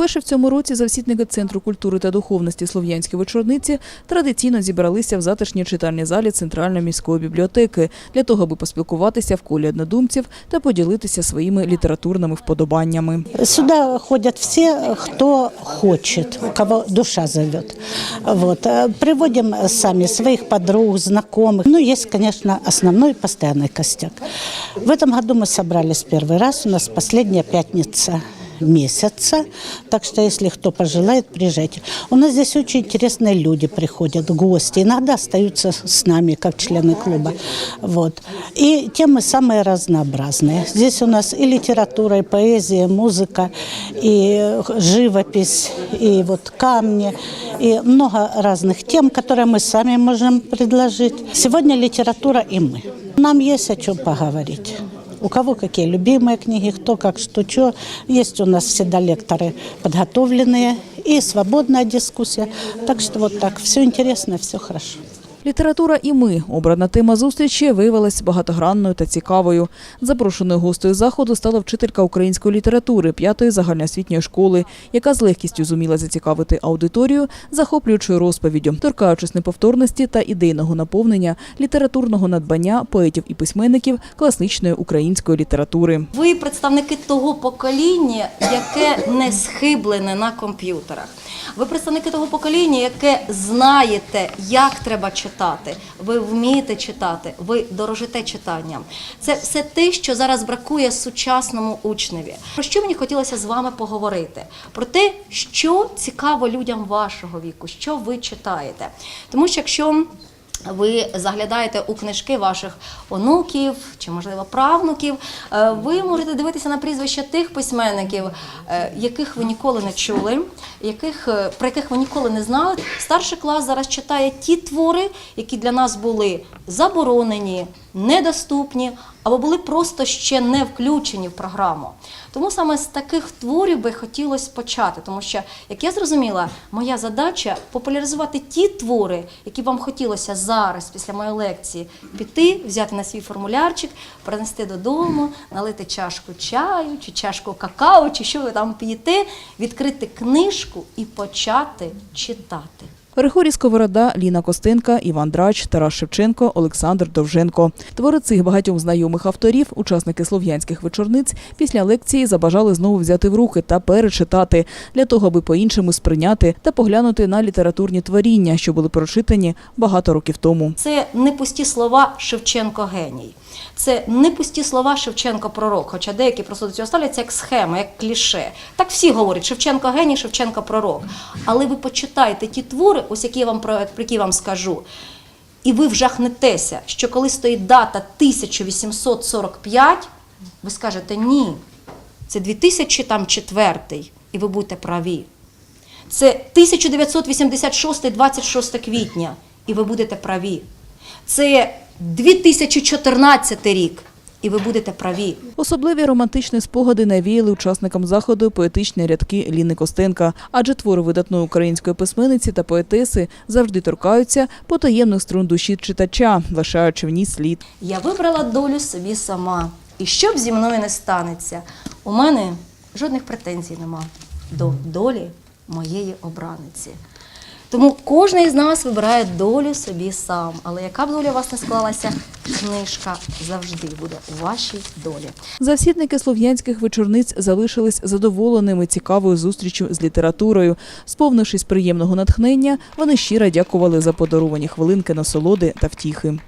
Вперше в цьому році завсідники Центру культури та духовності Слов'янські вечорниці традиційно зібралися в затишній читальній залі Центральної міської бібліотеки для того, аби поспілкуватися в колі однодумців та поділитися своїми літературними вподобаннями. Сюда ходят все, кто хочет, у кого душа зовет. Вот. э, Приводим сами своих подруг, знакомых. Ну, есть, конечно, основной постоянный костяк. В этом году мы собрались первый раз. У нас последняя пятница Месяца. Так что, если кто пожелает, приезжайте. У нас здесь очень интересные люди приходят, гости. Иногда остаются с нами, как члены клуба. Вот. И темы самые разнообразные. Здесь у нас и литература, и поэзия, и музыка, и живопись, и вот камни, и много разных тем, которые мы сами можем предложить. Сегодня литература и мы. Нам есть о чем поговорить. У кого какие любимые книги, кто как что, что. Есть у нас всегда лекторы подготовленные и свободная дискуссия. Так что вот так, все интересно, все хорошо. Література і ми обрана тема зустрічі виявилась багатогранною та цікавою. Запрошеною гостею заходу стала вчителька української літератури п'ятої загальноосвітньої школи, яка з легкістю зуміла зацікавити аудиторію, захоплюючою розповіддю, торкаючись неповторності та ідейного наповнення літературного надбання поетів і письменників класичної української літератури. Ви представники того покоління, яке не схиблене на комп'ютерах. Ви представники того покоління, яке знаєте, як треба читати. Ви вмієте читати, ви дорожите читанням. Це все те, що зараз бракує сучасному учневі. Про що мені хотілося з вами поговорити? Про те, що цікаво людям вашого віку, що ви читаєте. Тому що якщо ви заглядаєте у книжки ваших онуків чи, можливо, правнуків. е, Ви можете дивитися на прізвища тих письменників, е, яких ви ніколи не чули, яких, е, про яких ви ніколи не знали. Старший клас зараз читає ті твори, які для нас були заборонені, недоступні або були просто ще не включені в програму. Тому саме з таких творів би хотілося почати, тому що, як я зрозуміла, моя задача популяризувати ті твори, які вам хотілося зараз, після моєї лекції, піти, взяти на свій формулярчик, принести додому, налити чашку чаю чи чашку какао, чи що ви там п'єте, відкрити книжку і почати читати. Григорій Сковорода, Ліна Костенка, Іван Драч, Тарас Шевченко, Олександр Довженко. Твори цих багатьом знайомих авторів, учасники слов'янських вечорниць, після лекції забажали знову взяти в руки та перечитати для того, аби по-іншому сприйняти та поглянути на літературні творіння, що були прочитані багато років тому. Це не пусті слова Шевченко геній. Це не пусті слова Шевченко пророк, хоча деякі просто до цього ставляться як схема, як кліше. Так всі говорять Шевченко геній, Шевченко пророк. Але ви почитайте ті твори, ось які я вам про які вам скажу. І ви вжахнетеся, що коли стоїть дата 1845, ви скажете ні, це 2004, і ви будете праві. Це 1986, 26 квітня, і ви будете праві. Це 2014 рік, і ви будете праві. Особливі романтичні спогади навіяли учасникам заходу поетичні рядки Ліни Костенка, адже твори видатної української письменниці та поетеси завжди торкаються потаємних струн душі читача, лишаючи в ній слід. Я вибрала долю собі сама. І що б зі мною не станеться, у мене жодних претензій нема до долі моєї обраниці. Тому кожен із нас вибирає долю собі сам. Але яка б доля у вас не склалася, книжка завжди буде у вашій долі. Засідники слов'янських вечорниць залишились задоволеними цікавою зустрічю з літературою. Сповнившись приємного натхнення, вони щиро дякували за подаровані хвилинки насолоди та втіхи.